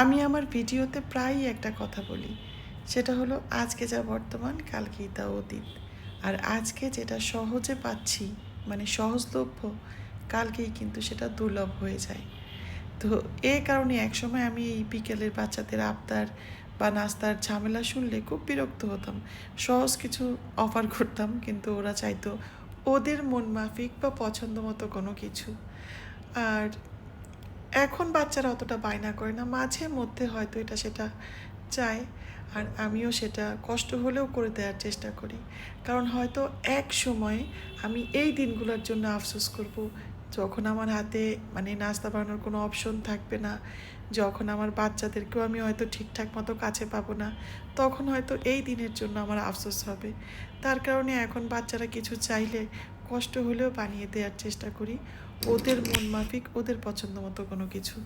আমি আমার ভিডিওতে প্রায়ই একটা কথা বলি। সেটা হলো, আজকে যা বর্তমান, কালকেই তা অতীত। আর আজকে যেটা সহজে পাচ্ছি মানে সহজলভ্য, কালকেই কিন্তু সেটা দুর্লভ হয়ে যায়। তো এ কারণে একসময় আমি এই বিকেলের বাচ্চাদের আবদার বা নাস্তার ঝামেলা শুনলে খুব বিরক্ত হতাম। সহজ কিছু অফার করতাম, কিন্তু ওরা চাইতো ওদের মন মাফিক বা পছন্দ মতো কোনো কিছু। আর এখন বাচ্চারা অতটা বায়না করে না, মাঝে মধ্যে হয়তো এটা সেটা চায় আর আমিও সেটা কষ্ট হলেও করে দেওয়ার চেষ্টা করি। কারণ হয়তো এক সময় আমি এই দিনগুলোর জন্য আফসোস করব, যখন আমার হাতে মানে নাস্তা বানানোর কোনো অপশন থাকবে না, যখন আমার বাচ্চাদেরকেও আমি হয়তো ঠিকঠাক মতো কাছে পাবো না, তখন হয়তো এই দিনের জন্য আমার আফসোস হবে। তার কারণে এখন বাচ্চারা কিছু চাইলে কষ্ট হলেও বানিয়ে দেওয়ার চেষ্টা করি। ওদের মন মাফিক ওদের পছন্দ মতো কোনো কিছু।